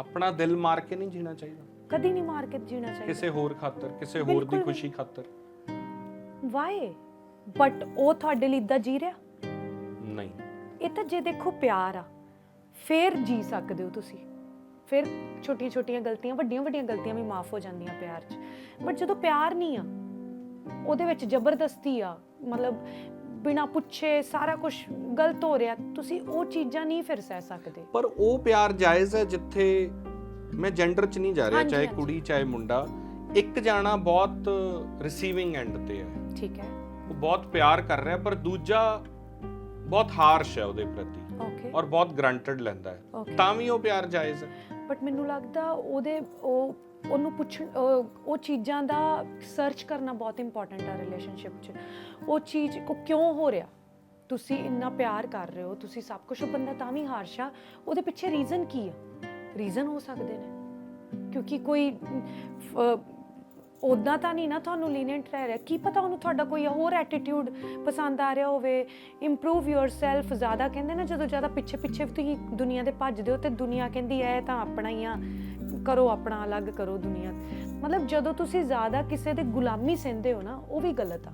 ਆਪਣਾ ਦਿਲ ਮਾਰ ਕੇ ਨਹੀਂ ਜੀਣਾ ਚਾਹੀਦਾ। ਕਦੀ ਨਹੀਂ ਮਾਰ ਕੇ ਜੀਣਾ ਚਾਹੀਦਾ। ਕਿਸੇ ਹੋਰ ਖਾਤਰ ਕਿਸੇ ਹੋਰ ਦੀ ਬਿਲਕੁਲ। ਖੁਸ਼ੀ ਖਾਤਰ। ਵਾਈ ਬਟ ਉਹ ਤੁਹਾਡੇ ਲਈ ਇਦਾਂ ਜੀ ਰਿਹਾ? ਨਹੀਂ। ਇਹ ਤਾਂ ਜੇ ਦੇਖੋ ਪਿਆਰ ਆ। ਫੇਰ ਜੀ ਸਕਦੇ ਹੋ ਤੁਸੀਂ। ਫਿਰ ਛੋਟੀਆਂ ਛੋਟੀਆਂ ਗਲਤੀਆਂ ਵੱਡੀਆਂ ਵੱਡੀਆਂ ਗਲਤੀਆਂ ਵੀ ਮਾਫ ਹੋ ਜਾਂਦੀਆਂ ਪਿਆਰ 'ਚ। ਬਟ ਜਦੋਂ ਪਿਆਰ ਨਹੀਂ ਆ ਉਹਦੇ ਵਿੱਚ ਜ਼ਬਰਦਸਤੀ ਆ ਮਤਲਬ ਬਿਨਾ ਪੁੱਛੇ ਸਾਰਾ ਕੁਝ ਗਲਤ ਹੋ ਰਿਹਾ ਤੁਸੀਂ ਉਹ ਚੀਜ਼ਾਂ ਨਹੀਂ ਫਿਰ ਸਹਿ ਸਕਦੇ। ਪਰ ਉਹ ਪਿਆਰ ਜਾਇਜ਼ ਹੈ ਜਿੱਥੇ ਮੈਂ ਜੈਂਡਰ 'ਚ ਨਹੀਂ ਜਾ ਰਿਹਾ ਹਾਂਜੀ, ਚਾਹੇ ਹਾਂਜੀ। ਕੁੜੀ ਚਾਹੇ ਮੁੰਡਾ। ਇੱਕ ਜਾਣਾ ਬਹੁਤ ਰਿਸੀਵਿੰਗ ਐਂਡ ਤੇ ਹੈ। ਠੀਕ ਹੈ। ਉਹ ਬਹੁਤ ਪਿਆਰ ਕਰ ਰਿਹਾ ਪਰ ਦੂਜਾ ਬਹੁਤ ਹਾਰਸ਼ ਹੈ ਉਹਦੇ ਪ੍ਰਤੀ। ਓਕੇ ਔਰ ਬਹੁਤ ਗਰੰਟਡ ਲੈਂਦਾ ਹੈ। Okay. ਤਾਂ ਵੀ ਉਹ ਪਿਆਰ ਜਾਇਜ਼ ਹੈ। ਬਟ ਮੈਨੂੰ ਲੱਗਦਾ ਉਹਦੇ ਉਹ ਉਹਨੂੰ ਪੁੱਛ ਉਹ ਉਹ ਚੀਜ਼ਾਂ ਦਾ ਸਰਚ ਕਰਨਾ ਬਹੁਤ ਇੰਪੋਰਟੈਂਟ ਆ ਰਿਲੇਸ਼ਨਸ਼ਿਪ 'ਚ। ਉਹ ਚੀਜ਼ ਉਹ ਕਿਉਂ ਹੋ ਰਿਹਾ? ਤੁਸੀਂ ਇੰਨਾ ਪਿਆਰ ਕਰ ਰਹੇ ਹੋ ਤੁਸੀਂ ਸਭ ਕੁਝ ਉਹ ਬੰਦਾ ਤਾਂ ਵੀ ਹਾਰਸ਼ਾ ਉਹਦੇ ਪਿੱਛੇ ਰੀਜ਼ਨ ਕੀ ਆ? ਰੀਜ਼ਨ ਹੋ ਸਕਦੇ ਨੇ। ਕਿਉਂਕਿ ਕੋਈ ਉਦਾਂ ਤਾਂ ਨਹੀਂ ਨਾ ਤੁਹਾਨੂੰ ਲੀਨੀਅੰਟ ਰਹਿ ਰਿਹਾ। ਕੀ ਪਤਾ ਉਹਨੂੰ ਤੁਹਾਡਾ ਕੋਈ ਹੋਰ ਐਟੀਟਿਊਡ ਪਸੰਦ ਆ ਰਿਹਾ ਹੋਵੇ। ਇੰਪਰੂਵ ਯੋਰਸੈਲਫ ਜ਼ਿਆਦਾ ਕਹਿੰਦੇ ਨਾ, ਜਦੋਂ ਜ਼ਿਆਦਾ ਪਿੱਛੇ ਪਿੱਛੇ ਤੁਸੀਂ ਦੁਨੀਆ ਦੇ ਭੱਜਦੇ ਹੋ ਤੇ ਦੁਨੀਆ ਕਹਿੰਦੀ ਐ ਤਾਂ ਆਪਣਾ ਹੀ ਆ। ਕਰੋ ਆਪਣਾ, ਅਲੱਗ ਕਰੋ ਦੁਨੀਆ। ਮਤਲਬ ਜਦੋਂ ਤੁਸੀਂ ਜ਼ਿਆਦਾ ਕਿਸੇ ਦੇ ਗੁਲਾਮੀ ਸਹਿੰਦੇ ਹੋ ਨਾ, ਉਹ ਵੀ ਗਲਤ ਆ।